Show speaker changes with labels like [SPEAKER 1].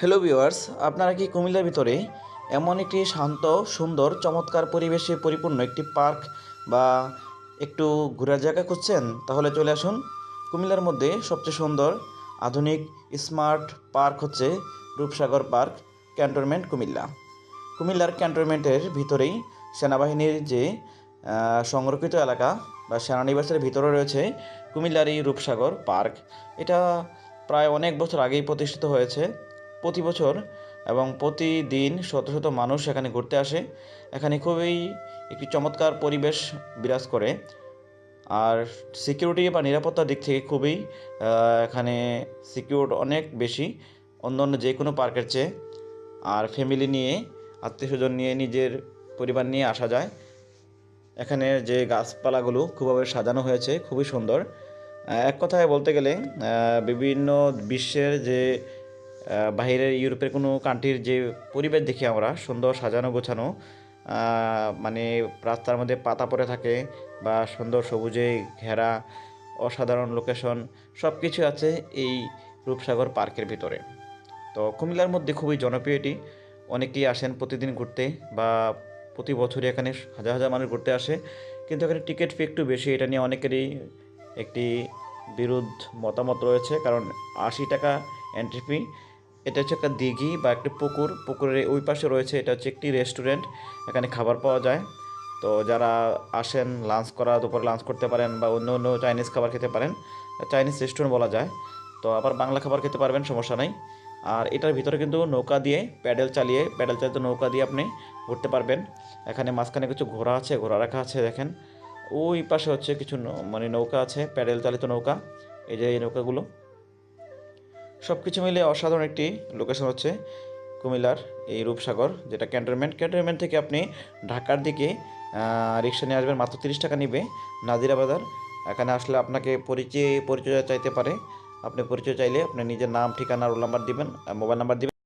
[SPEAKER 1] Hello viewers আপনারা কি কুমিল্লার ভিতরে এমন একটি শান্ত, সুন্দর, চমৎকার পরিবেশে পরিপূর্ণ একটি পার্ক বা একটু ঘোরার জায়গা খুঁজছেন? তাহলে চলে আসুন। কুমিল্লার মধ্যে সবচেয়ে সুন্দর, আধুনিক, স্মার্ট পার্ক হচ্ছে রূপসাগর পার্ক, ক্যান্টনমেন্ট কুমিল্লা। কুমিল্লার ক্যান্টনমেন্টের ভিতরেই সেনাবাহিনীর যে সংরক্ষিত এলাকা বা সেনানিবাসের ভিতরে রয়েছে কুমিল্লার এই রূপসাগর পার্ক। এটা প্রায় অনেক বছর আগেই প্রতিষ্ঠিত হয়েছে। প্রতি বছর এবং প্রতিদিন শত শত মানুষ এখানে ঘুরতে আসে। এখানে খুবই একটি চমৎকার পরিবেশ বিরাজ করে। আর সিকিউরিটি বা নিরাপত্তার দিক থেকে খুবই এখানে সিকিউর অনেক বেশি। অন্য অন্য যে কোনো পার্কের চেয়ে। আর ফ্যামিলি নিয়ে আত্মীয় স্বজন নিয়ে, নিজের পরিবার নিয়ে আসা যায়। এখানে যে গাছপালাগুলো খুবভাবে সাজানো হয়েছে, খুবই সুন্দর। এক কথায় বলতে গেলে বিভিন্ন বিশ্বের যে আহ, বাইরের ইউরোপের কোনো কান্ট্রির যে পরিবেশ দেখি আমরা সুন্দর সাজানো গোছানো মানে রাস্তার মধ্যে পাতা পড়ে থাকে বা সুন্দর সবুজে ঘেরা অসাধারণ লোকেশন সব কিছু আছে এই রূপসাগর পার্কের ভিতরে। তো কুমিল্লার মধ্যে খুবই জনপ্রিয় এটি। অনেকেই আসেন প্রতিদিন ঘুরতে বা প্রতি বছরই এখানে হাজার হাজার মানুষ ঘুরতে আসে। কিন্তু এখানে টিকিট ফি একটু বেশি এটা নিয়ে অনেকেরই একটি বিরোধ মতামত রয়েছে। কারণ আশি টাকা এন্ট্রি ফি এটা হচ্ছে একটা দিঘি বা একটা পুকুর। পুকুরের ওই পাশে রয়েছে, এটা হচ্ছে একটি রেস্টুরেন্ট এখানে খাবার পাওয়া যায়। তো যারা আসেন লাঞ্চ করা, দুপুরে লাঞ্চ করতে পারেন বা অন্য অন্য চাইনিজ খাবার খেতে পারেন চাইনিজ রেস্টুরেন্ট বলা যায়। তো আবার বাংলা খাবার খেতে পারবেন, সমস্যা নাই। আর এটার ভিতরে কিন্তু নৌকা দিয়ে প্যাডেল চালিয়ে, প্যাডেল চালিত নৌকা দিয়ে আপনি ঘুরতে পারবেন। এখানে মাঝখানে কিছু ঘোড়া আছে, ঘোড়া রাখা আছে, দেখেন। ওই পাশে হচ্ছে কিছু মানে নৌকা আছে, প্যাডেল চালিত নৌকা। এই যে এই নৌকাগুলো। সব কিছু মিলে অসাধারণ একটি লোকেশন হচ্ছে কুমিল্লার এই রূপসাগর, যেটা ক্যান্টনমেন্ট। ক্যান্টনমেন্ট থেকে আপনি ঢাকার দিকে রিক্সা নিয়ে আসবেন মাত্র তিরিশ টাকা নিবে। নাজিরা বাজার, এখানে আসলে আপনাকে পরিচয় পরিচয় চাইতে পারে। আপনি পরিচয় চাইলে আপনি নিজের নাম, ঠিকানা রোল নাম্বার দিবেন, মোবাইল নাম্বার দিবেন।